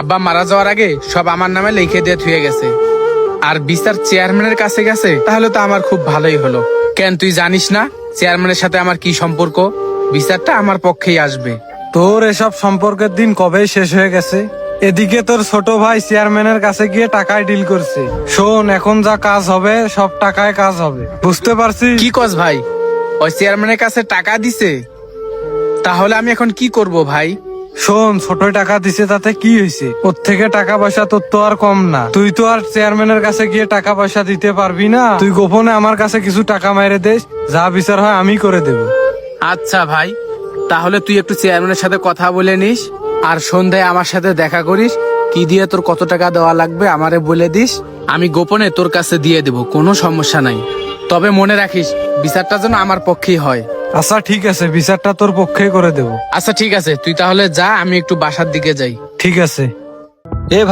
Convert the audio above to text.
আব্বা মারা যাওয়ার আগে সব আমার নামে লিখে দিয়ে থুয়ে গেছে। আর বিচার চেয়ারম্যানের কাছে গেছে তাহলে তো আমার খুব ভালোই হলো। কেন তুই জানিস না চেয়ারম্যানের সাথে আমার কি সম্পর্ক? বিচারটা আমার পক্ষেই আসবে। তোর এসব সম্পর্কের দিন কবে শেষ হয়ে গেছে? এদিকে তোর ছোট ভাই চেয়ারম্যানের কাছে গিয়ে টাকায় ডিল করছে। শোন এখন যা কাজ হবে সব টাকায় কাজ হবে। বুঝতে পারছি? কি কস ভাই? ওই চেয়ারম্যানের কাছে টাকা দিছে? তাহলে আমি এখন কি করব ভাই? শোন ছোট টাকা দিছে, তাতে কি হয়েছে ওর থেকে টাকা পয়সা তোর তো আর কম না। তুই তো আর চেয়ারম্যানের কাছে গিয়ে টাকা পয়সা দিতে পারবি না। তুই গোপনে আমার কাছে কিছু টাকা মেরে দেস যা বিচার হয় আমি করে দেব। আচ্ছা ভাই, তাহলে তুই একটু চেয়ারম্যানের সাথে কথা বলে নিস, আর সন্ধ্যায় আমার সাথে দেখা করিস, কি দিয়ে তোর কত টাকা দেওয়া লাগবে আমারে বলে দিস। আমি গোপনে তোর কাছে দিয়ে দেব, কোনো সমস্যা নাই। তবে মনে রাখিস, বিচারটা যেন আমার পক্ষেই হয়। আচ্ছা ঠিক আছে বিচারটা তোর পক্ষে করে দেব। আচ্ছা ঠিক আছে তুই তাহলে যা আমি একটু বাসার দিকে যাই। ঠিক আছে।